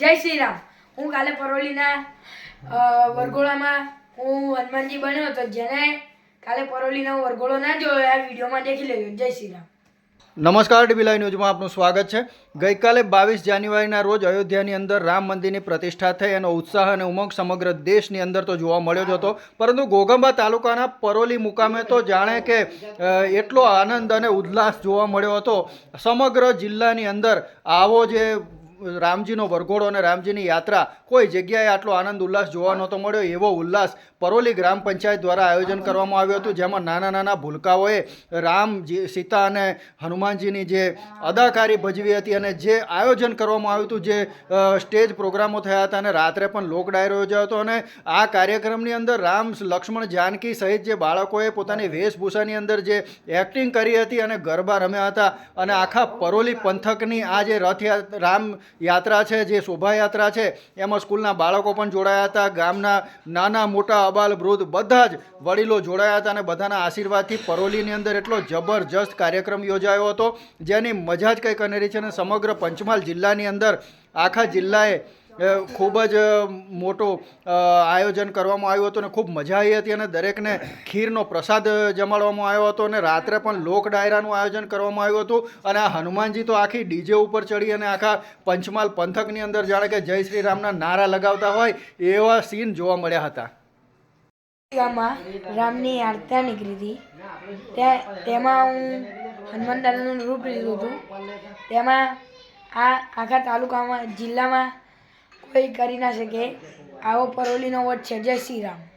જય શ્રી રામ હું કાલે પરોલીના વરઘોડામાં હું હનુમાનજી બન્યો હતો જેને કાલે પરોલીનો વરઘોડો ના જોયો આ વિડીયોમાં દેખી લેજો. જય શ્રી રામ નમસ્કાર ડીબી લાઈવ ન્યૂઝમાં આપનું સ્વાગત છે. ગઈકાલે બાવીસ જાન્યુઆરીના રોજ અયોધ્યાની અંદર રામ મંદિરની પ્રતિષ્ઠા થઈ એનો ઉત્સાહ અને ઉમંગ સમગ્ર દેશની અંદર તો જોવા મળ્યો જ હતો. પરંતુ ગોગંબા તાલુકાના પરોલી મુકામે તો જાણે કે એટલો આનંદ અને ઉલ્લાસ જોવા મળ્યો હતો. સમગ્ર જિલ્લાની અંદર આવો જે રામજીનો વરઘોડો અને રામજીની યાત્રા, કોઈ જગ્યાએ આટલો આનંદ ઉલ્લાસ જોવા નહોતો મળ્યો, એવો ઉલ્લાસ પરોલી ગ્રામ પંચાયત દ્વારા આયોજન કરવામાં આવ્યું હતું, જેમાં નાના નાના ભૂલકાઓએ રામજી સીતા અને હનુમાનજીની જે અદાકારી ભજવી હતી અને જે આયોજન કરવામાં આવ્યું હતું, જે સ્ટેજ પ્રોગ્રામો થયા હતા અને રાત્રે પણ લોક ડાયરો યોજાયો હતો અને આ કાર્યક્રમની અંદર રામ લક્ષ્મણ જાનકી સહિત જે બાળકોએ પોતાની વેશભૂષાની અંદર જે એક્ટિંગ કરી હતી અને ગરબા રમ્યા હતા અને આખા પરોલી પંથકની આ જે રથયાત્રા રામ યાત્રા છે, જે શોભાયાત્રા છે, એમાં સ્કૂલના બાળકો પણ જોડાયા હતા, ગામના નાના મોટા અબાલ વૃદ્ધ બધા જ વડીલો જોડાયા હતા અને બધાના આશીર્વાદથી પરોલીની અંદર એટલો જબરજસ્ત કાર્યક્રમ યોજાયો હતો, જેની મજા જ કંઈક અનેરી છે અને સમગ્ર પંચમહાલ જિલ્લાની અંદર આખા જિલ્લાએ ખૂબ જ મોટો આયોજન કરવામાં આવ્યું હતું અને ખૂબ મજા આવી હતી અને દરેકને ખીરનો પ્રસાદ જમાડવામાં આવ્યો હતો અને રાત્રે પણ લોક ડાયરાનું આયોજન કરવામાં આવ્યું હતું અને આ હનુમાનજી તો આખી ડીજે ઉપર ચડી અને આખા પંચમહાલ પંથકની અંદર જાણે કે જય શ્રી રામના નારા લગાવતા હોય એવા સીન જોવા મળ્યા હતા. રામની આરતા નીકળી હતી. તેમાં હું હનુમાન દાદાનું રૂપ લીધું હતું. તેમાં આ આખા તાલુકામાં, જિલ્લામાં કોઈ કરી ના શકે. આવો પરોલીનો વટ છે. જય શ્રી રામ.